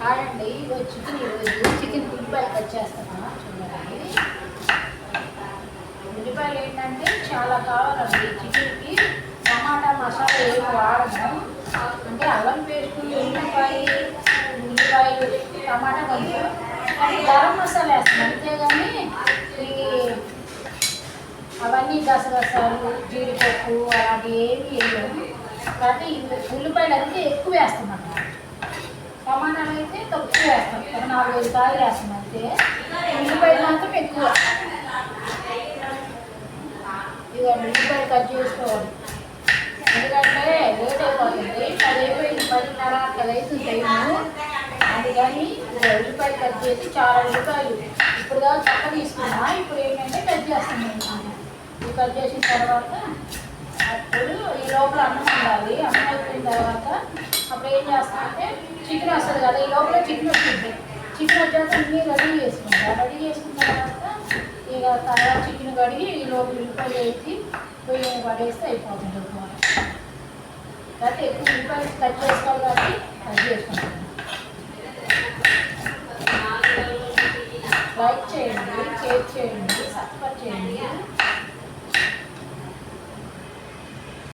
కాదండి అండి ఈరోజు చికెన్ ఈరోజు చికెన్ ఉల్లిపాయలు కట్ చేస్తాను చూడండి. ఉల్లిపాయలు ఏంటంటే చాలా కావాలండి చికెన్కి. టమాటా మసాలా ఏమి వాడము. అంటే అల్లం పేస్ట్ ఉల్లిపాయ ఉల్లిపాయలు టమాటా కొంచెం. గరం మసాలా వేస్తాం అంతేగాని ఈ అవన్నీ గసగసాలు జీడిపప్పు అలాంటి ఏమి వేయము. కాబట్టి ఉల్లిపాయలు అయితే ఎక్కువ వేస్తాం అన్నమాట. టమాటాలు తక్కువ. వేస్తాం ఒక నాలుగు ఐదు కాయలు వేస్తాం అంతే ఉల్లిపాయలు మాత్రం ఎక్కువ. ఇదండి ఉల్లిపాయలు కట్ చేసుకోవాలి. ఎందుకంటే లేట్ అయిపోతుంది. పది అయిపోయింది పదిన్నర పది అవుతుంది టైము. అందుకని ఉల్లిపాయలు కట్ చేసి చాలా ఉల్లిపాయలు ఇప్పుడు దాకా చక్క తీసుకున్నా. ఇప్పుడు ఏంటంటే కట్ చేస్తున్నాను ఇది కట్ చేసిన తర్వాత అప్పుడు ఈ లోపల అన్నం ఉండాలి. అన్నం అయిపోయిన తర్వాత అప్పుడు ఏం చేస్తామంటే చికెన్ వస్తుంది కదా ఈ లోపల చికెన్ వస్తుంది. చికెన్ వచ్చాక అన్నీ రెడీ చేసుకుంటా. రెడీ చేసుకున్న తర్వాత ఇక తర్వాత చికెన్ కడిగి ఈ లోపల ఉల్లిపాయలు వేసి పొయ్యి పడేస్తే అయిపోతుంది కూర ఎక్కువ ఉల్లిపాయలు కట్ చేసుకోవాలి కాబట్టి కట్ చేసుకుంటాను. లైక్ చేయండి షేర్ చేయండి.